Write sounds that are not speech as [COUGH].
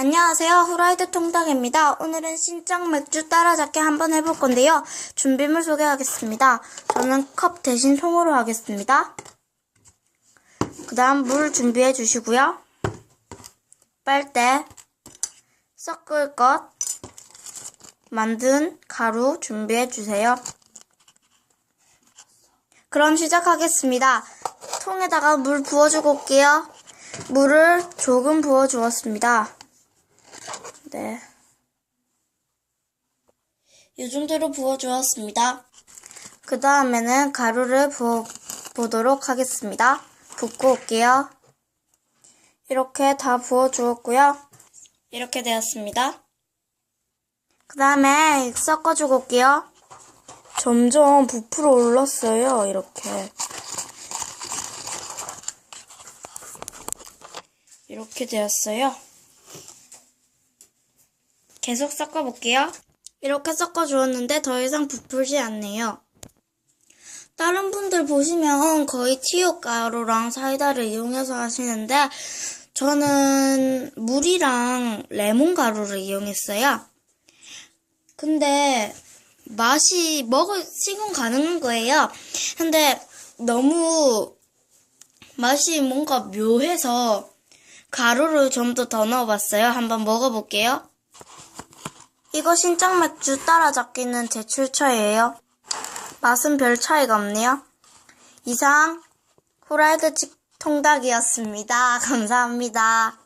안녕하세요. 후라이드 통닭입니다. 오늘은 신짱 맥주 따라잡기 한번 해볼 건데요. 준비물 소개하겠습니다. 저는 컵 대신 통으로 하겠습니다. 그 다음 물 준비해 주시고요. 빨대, 섞을 것, 만든 가루 준비해 주세요. 그럼 시작하겠습니다. 통에다가 물 부어주고 올게요. 물을 조금 부어 주었습니다. 네. 이 정도로 부어 주었습니다. 그 다음에는 가루를 부어 보도록 하겠습니다. 붓고 올게요. 이렇게 다 부어 주었고요. 이렇게 되었습니다. 그 다음에 섞어주고 올게요. 점점 부풀어 올랐어요. 이렇게. 이렇게 되었어요. 계속 섞어볼게요. 이렇게 섞어주었는데 더 이상 부풀지 않네요. 다른 분들 보시면 거의 티오 가루랑 사이다를 이용해서 하시는데 저는 물이랑 레몬 가루를 이용했어요. 근데 맛이 먹을 시군 가능한 거예요. 근데 너무 맛이 뭔가 묘해서 가루를 좀 더 더 넣어봤어요. 한번 먹어볼게요. 이거 신짱 맥주 따라잡기는 제 출처예요. 맛은 별 차이가 없네요. 이상 후라이드 치 통닭이었습니다. [LAUGHS] 감사합니다.